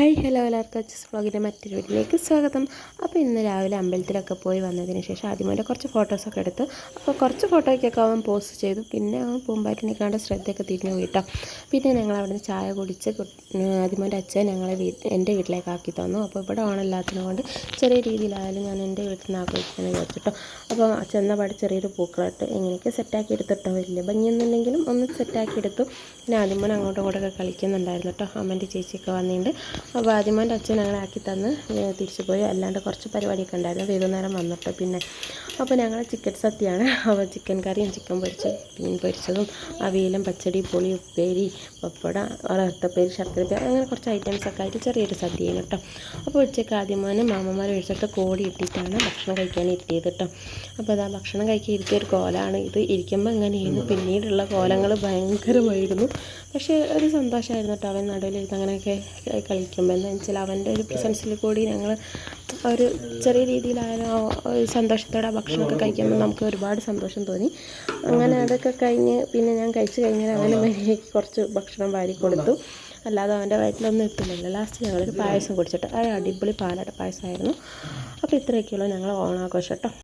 Hi hello എല്ലാവർക്കും അച്ചസ് വ്ളോഗിന്റെ മറ്റൊരു വീട്ടിലേക്ക് സ്വാഗതം. അപ്പോൾ ഇന്ന് രാവിലെ അമ്പലത്തിലൊക്കെ പോയി വന്നതിന് ശേഷം ആദ്യമോന്റെ കുറച്ച് ഫോട്ടോസൊക്കെ എടുത്തു അപ്പോൾ കുറച്ച് ഫോട്ടോയ്ക്കൊക്കെ അവൻ പോസ്റ്റ് ചെയ്തു. പിന്നെ അവൻ പൂമ്പാറ്റിനെ കണ്ട് ശ്രദ്ധയൊക്കെ തിരിഞ്ഞു പോയിട്ടോ പിന്നെ ഞങ്ങൾ അവിടെ നിന്ന് ചായ കുടിച്ച് ആദ്യമോന്റെ അച്ഛൻ ഞങ്ങളെ വീട്ടിൽ എന്റെ വീട്ടിലേക്ക് ആക്കി തന്നു. അപ്പോൾ ഇവിടെ ഓണമില്ലാത്തതിനെ കൊണ്ട് ചെറിയ രീതിയിലായാലും ഞാൻ എന്റെ വീട്ടിൽ നിന്ന് ആഘോഷിക്കാമെന്ന് വിചാരിച്ചിട്ടോ അപ്പോൾ ചെന്ന പാട് ചെറിയൊരു പൂക്കളിട്ട് എങ്ങനെയൊക്കെ സെറ്റാക്കി എടുത്തിട്ടോ. വലിയ ഭംഗിയൊന്നുമില്ലെങ്കിലും ഒന്ന് സെറ്റാക്കി എടുത്തു. പിന്നെ ആദ്യമോൻ അങ്ങോട്ടും ഇങ്ങോട്ടൊക്കെ കളിക്കുന്നുണ്ടായിരുന്നു കേട്ടോ. അമ്മന്റെ ചേച്ചിയൊക്കെ വന്നിട്ടുണ്ട്. അപ്പോൾ ആദ്യമായി അച്ഛൻ അങ്ങനെ ആക്കി തന്ന് തിരിച്ചു പോയി. അല്ലാണ്ട് കുറച്ച് പരിപാടിയൊക്കെ ഉണ്ടായിരുന്നു. വൈകുന്നേരം വന്നിട്ട് പിന്നെ അപ്പോൾ ഞങ്ങൾ ചിക്കൻ സദ്യയാണ്. അപ്പോൾ ചിക്കൻ കറിയും ചിക്കൻ പൊരിച്ച് മീൻ പൊരിച്ചതും അവിയലും പച്ചടി പുളി ഉപ്പേരി പപ്പട വറുത്തപ്പേരി ശർക്കരപ്പേരി അങ്ങനെ കുറച്ച് ഐറ്റംസൊക്കെ ആയിട്ട് ചെറിയൊരു സദ്യയാണ് കേട്ടോ. അപ്പോൾ ഉച്ചയ്ക്ക് ആദ്യമോനെ മാമന്മാർ ഒഴിച്ചിട്ട് കോടി ഇട്ടിട്ടാണ് ഭക്ഷണം കഴിക്കാൻ ഇരുത്തിയത് കേട്ടോ. അപ്പോൾ അതാ ഭക്ഷണം കഴിക്കാൻ ഇരുത്തിയ ഒരു കോലാണ് ഇത്. ഇരിക്കുമ്പോൾ ഇങ്ങനെയായിരുന്നു. പിന്നീടുള്ള കോലങ്ങൾ ഭയങ്കരമായിരുന്നു. പക്ഷേ ഒരു സന്തോഷമായിരുന്നു കേട്ടോ. അവൻ നടുവിലിരുന്ന് അങ്ങനെയൊക്കെ കളിക്കുമ്പോൾ എന്താ വെച്ചാൽ അവന്റെ ഒരു പ്രസൻസിൽ കൂടി ഞങ്ങൾ ഒരു ചെറിയ രീതിയിലായാലും സന്തോഷത്തോടെ ഭക്ഷണമൊക്കെ കഴിക്കുമ്പോൾ നമുക്ക് ഒരുപാട് സന്തോഷം തോന്നി. അങ്ങനെ അതൊക്കെ കഴിഞ്ഞ് പിന്നെ ഞാൻ കഴിച്ച് കഴിഞ്ഞാൽ അവന് മര്യാദയ്ക്ക് കുറച്ച് ഭക്ഷണം വാരി കൊടുത്തു. അല്ലാതെ അവന്റെ വയറ്റിലൊന്നും എത്തുന്നില്ല ലാസ്റ്റ് ഞങ്ങളൊരു പായസം കുടിച്ചിട്ട്. അത് അടിപൊളി പാലട പായസമായിരുന്നു. അപ്പോൾ ഇത്രയൊക്കെയുള്ളൂ ഞങ്ങൾ ഓണാഘോഷം കേട്ടോ.